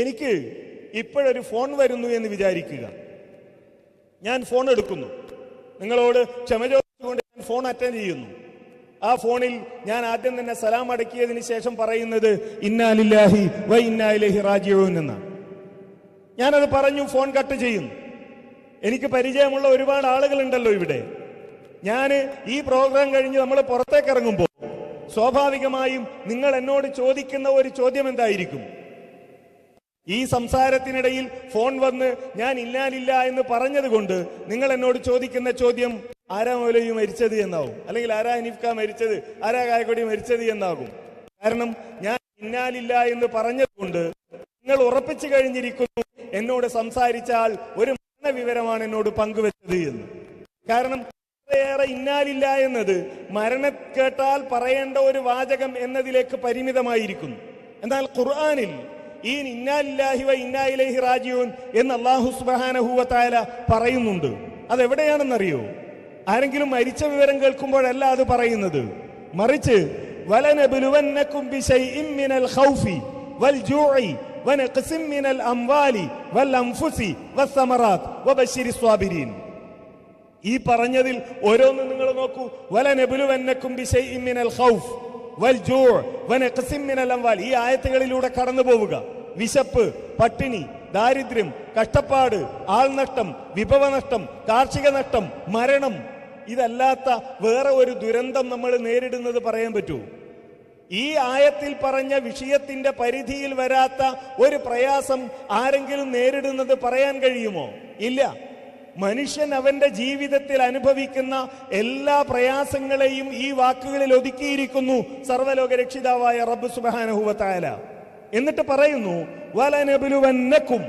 എനിക്ക് ഇപ്പോഴൊരു ഫോൺ വരുന്നു എന്ന് വിചാരിക്കുക. ഞാൻ ഫോൺ എടുക്കുന്നു. നിങ്ങളോട് ക്ഷമ ചോദിച്ചുകൊണ്ട് ഞാൻ ഫോൺ അറ്റൻഡ് ചെയ്യുന്നു. ആ ഫോണിൽ ഞാൻ ആദ്യം തന്നെ സലാം അടക്കിയതിന് ശേഷം പറയുന്നത് ഇന്നാലില്ലാഹി വൈ ഇന്നായിലഹി റാജിയോൻ എന്നാണ്. ഞാനത് പറഞ്ഞു ഫോൺ കട്ട് ചെയ്യുന്നു. എനിക്ക് പരിചയമുള്ള ഒരുപാട് ആളുകളുണ്ടല്ലോ ഇവിടെ. ഞാൻ ഈ പ്രോഗ്രാം കഴിഞ്ഞ് നമ്മൾ പുറത്തേക്ക് ഇറങ്ങുമ്പോൾ സ്വാഭാവികമായും നിങ്ങൾ എന്നോട് ചോദിക്കുന്ന ഒരു ചോദ്യം എന്തായിരിക്കും? ഈ സംസാരത്തിനിടയിൽ ഫോൺ വന്ന് ഞാൻ ഇല്ലാനില്ല എന്ന് പറഞ്ഞതുകൊണ്ട് നിങ്ങൾ എന്നോട് ചോദിക്കുന്ന ചോദ്യം ആരാ മൗലവി മരിച്ചത് എന്നാവും? അല്ലെങ്കിൽ ആരാ ഹനീഫ്ക മരിച്ചത്? ആരാ കായക്കൊടി മരിച്ചത് എന്നാകും? കാരണം ഞാൻ ഇന്നാലില്ല എന്ന് പറഞ്ഞതുകൊണ്ട് നിങ്ങൾ ഉറപ്പിച്ചു കഴിഞ്ഞിരിക്കുന്നു എന്നോട് സംസാരിച്ചാൽ ഒരു മരണ വിവരമാണ് എന്നോട് പങ്കുവച്ചത് എന്ന്. കാരണം ഏറെ ഇന്നാലില്ല എന്നത് മരണ കേട്ടാൽ പറയേണ്ട ഒരു വാചകം എന്നതിലേക്ക് പരിമിതമായിരിക്കുന്നു. എന്നാൽ ഖുർആനിൽ ഈ ഇന്നാലില്ലാഹി വ ഇന്നായിലേഹി റാജിയൂൻ എന്ന് അള്ളാഹു തആല പറയുന്നുണ്ട്. അതെവിടെയാണെന്നറിയോ? ആരെങ്കിലും മരിച്ച വിവരം കേൾക്കുമ്പോഴല്ല അത് പറയുന്നത്. മറിച്ച് ഈ പറഞ്ഞതിൽ ഓരോന്ന് നിങ്ങൾ നോക്കൂ. ബിശൈഇൻ മിനൽ ഖൗഫ് വൽ ഈ ആയത്തുകളിലൂടെ കടന്നു പോവുക വിശപ്പ് പട്ടിണി ദാരിദ്ര്യം കഷ്ടപ്പാട് ആൾനഷ്ടം വിഭവനഷ്ടം കാർഷിക നഷ്ടം മരണം. ഇതല്ലാത്ത വേറെ ഒരു ദുരന്തം നമ്മൾ നേരിടുന്നത് പറയാൻ പറ്റൂ. ഈ ആയത്തിൽ പറഞ്ഞ വിഷയത്തിന്റെ പരിധിയിൽ വരാത്ത ഒരു പ്രയാസം ആരെങ്കിലും നേരിടുന്നത് പറയാൻ കഴിയുമോ? ഇല്ല. മനുഷ്യൻ അവന്റെ ജീവിതത്തിൽ അനുഭവിക്കുന്ന എല്ലാ പ്രയാസങ്ങളെയും ഈ വാക്കുകളിൽ ഒതുക്കിയിരിക്കുന്നു സർവലോക രക്ഷിതാവായ റബ്ബ് സുബാനഹുവത്തായ എന്നിട്ട് പറയുന്നു വലനബുലുവന്നക്കും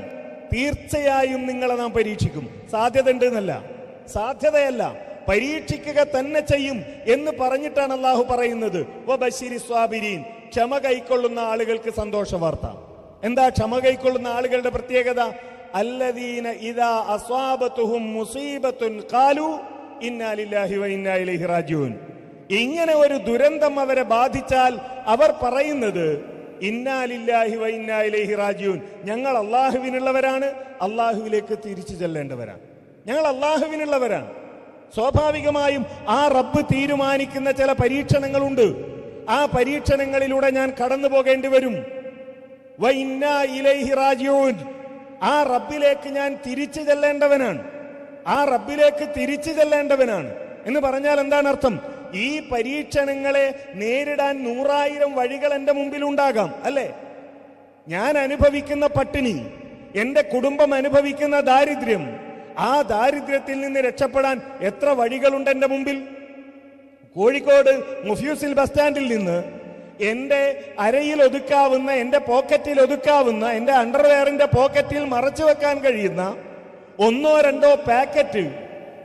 തീർച്ചയായും നിങ്ങളെ നാം പരീക്ഷിക്കും. സാധ്യത ഉണ്ട് എന്നല്ല സാധ്യതയല്ല പരീക്ഷിക്കുക തന്നെ ചെയ്യും എന്ന് പറഞ്ഞിട്ടാണ് അള്ളാഹു പറയുന്നത്. ക്ഷമ കൈക്കൊള്ളുന്ന ആളുകൾക്ക് സന്തോഷ വാർത്ത. എന്താ ക്ഷമ കൈക്കൊള്ളുന്ന ആളുകളുടെ പ്രത്യേകത? അല്ലദീന ഇദാ അസ്വാബത്തുഹും മുസീബത്തുൻ ഖാലു ഇന്നാ ലില്ലാഹി വ ഇന്നാ ഇലൈഹി റാജിഊൻ. ഇങ്ങനെ ഒരു ദുരന്തം അവരെ ബാധിച്ചാൽ അവർ പറയുന്നത് ഇന്നാലില്ലാഹി വ ഇന്നാ ഇലൈഹി റാജിഊൻ. ഞങ്ങൾ അള്ളാഹുവിനുള്ളവരാണ് അള്ളാഹുവിലേക്ക് തിരിച്ചു ചെല്ലേണ്ടവരാണ്. ഞങ്ങൾ അള്ളാഹുവിനുള്ളവരാണ്. സ്വാഭാവികമായും ആ റബ്ബ് തീരുമാനിക്കുന്ന ചില പരീക്ഷണങ്ങളുണ്ട്. ആ പരീക്ഷണങ്ങളിലൂടെ ഞാൻ കടന്നു പോകേണ്ടി വരും. ഇലൈഹി ആ റബ്ബിലേക്ക് ഞാൻ തിരിച്ചു ചെല്ലേണ്ടവനാണ്. ആ റബ്ബിലേക്ക് തിരിച്ചു ചെല്ലേണ്ടവനാണ്. എന്ന് പറഞ്ഞാൽ എന്താണ് അർത്ഥം? ഈ പരീക്ഷണങ്ങളെ നേരിടാൻ നൂറായിരം വഴികൾ എന്റെ മുമ്പിൽ ഉണ്ടാകാം അല്ലേ? ഞാൻ അനുഭവിക്കുന്ന പട്ടിണി എന്റെ കുടുംബം അനുഭവിക്കുന്ന ദാരിദ്ര്യം ആ ദാരിദ്ര്യത്തിൽ നിന്ന് രക്ഷപ്പെടാൻ എത്ര വഴികളുണ്ട് എന്റെ മുമ്പിൽ? കോഴിക്കോട് മുഫ്യൂസിൽ ബസ് സ്റ്റാൻഡിൽ നിന്ന് എന്റെ അരയിൽ ഒതുക്കാവുന്ന എന്റെ പോക്കറ്റിൽ ഒതുക്കാവുന്ന എന്റെ അണ്ടർവെയറിന്റെ പോക്കറ്റിൽ മറച്ചു വെക്കാൻ കഴിയുന്ന ഒന്നോ രണ്ടോ പാക്കറ്റ്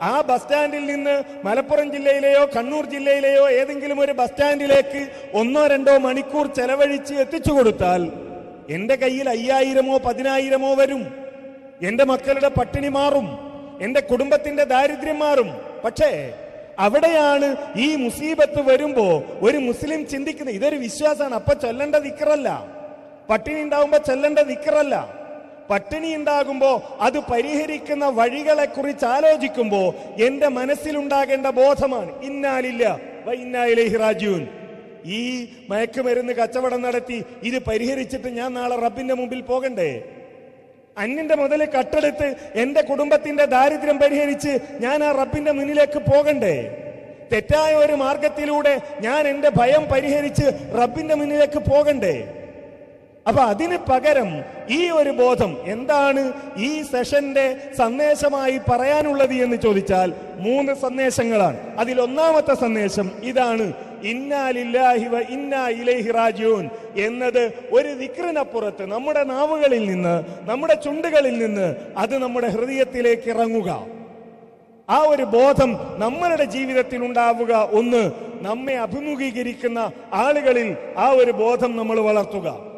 ആ ബസ് സ്റ്റാൻഡിൽ നിന്ന് മലപ്പുറം ജില്ലയിലെയോ കണ്ണൂർ ജില്ലയിലെയോ ഏതെങ്കിലും ഒരു ബസ് സ്റ്റാൻഡിലേക്ക് ഒന്നോ രണ്ടോ മണിക്കൂർ ചെലവഴിച്ച് എത്തിച്ചു കൊടുത്താൽ എന്റെ കയ്യിൽ അയ്യായിരമോ പതിനായിരമോ വരും. എന്റെ മക്കളുടെ പട്ടിണി മാറും. എന്റെ കുടുംബത്തിന്റെ ദാരിദ്ര്യം മാറും. പക്ഷേ അവിടെയാണ് ഈ മുസീബത്ത് വരുമ്പോ ഒരു മുസ്ലിം ചിന്തിക്കുന്നത്. ഇതൊരു വിശ്വാസമാണ്. അപ്പൊ ചൊല്ലേണ്ട ദിക്കറല്ല പട്ടിണി ഉണ്ടാവുമ്പോ ചൊല്ലേണ്ട ദിക്കറല്ല പട്ടിണി ഉണ്ടാകുമ്പോൾ അത് പരിഹരിക്കുന്ന വഴികളെ കുറിച്ച് ആലോചിക്കുമ്പോൾ എന്റെ മനസ്സിലുണ്ടാകേണ്ട ബോധമാണ് ഇന്നാലില്ല വ ഇന്നായിലേഹി റാജൂൻ ഈ മയക്കുമരുന്ന് കച്ചവടം നടത്തി ഇത് പരിഹരിച്ചിട്ട് ഞാൻ നാളെ റബ്ബിന്റെ മുമ്പിൽ പോകണ്ടേ? അന്യന്റെ മുതൽ കട്ടെടുത്ത് എന്റെ കുടുംബത്തിന്റെ ദാരിദ്ര്യം പരിഹരിച്ച് ഞാൻ ആ റബ്ബിന്റെ മുന്നിലേക്ക് പോകണ്ടേ? തെറ്റായ ഒരു മാർഗത്തിലൂടെ ഞാൻ എന്റെ ഭയം പരിഹരിച്ച് റബ്ബിന്റെ മുന്നിലേക്ക് പോകണ്ടേ? അപ്പൊ അതിന് പകരം ഈ ഒരു ബോധം എന്താണ് ഈ സെഷന്റെ സന്ദേശമായി പറയാനുള്ളത് എന്ന് ചോദിച്ചാൽ മൂന്ന് സന്ദേശങ്ങളാണ്. അതിൽ ഒന്നാമത്തെ സന്ദേശം ഇതാണ് ഇന്നാലില്ലാഹിവ ഇന്നാ ഇലൈഹി റാജിഊൻ എന്നത് ഒരു വിക്രനപ്പുറത്ത് നമ്മുടെ നാവുകളിൽ നിന്ന് നമ്മുടെ ചുണ്ടുകളിൽ നിന്ന് അത് നമ്മുടെ ഹൃദയത്തിലേക്ക് ഇറങ്ങുക. ആ ഒരു ബോധം നമ്മളുടെ ജീവിതത്തിൽ ഉണ്ടാവുക. ഒന്ന് നമ്മെ അഭിമുഖീകരിക്കുന്ന ആളുകളിൽ ആ ഒരു ബോധം നമ്മൾ വളർത്തുക.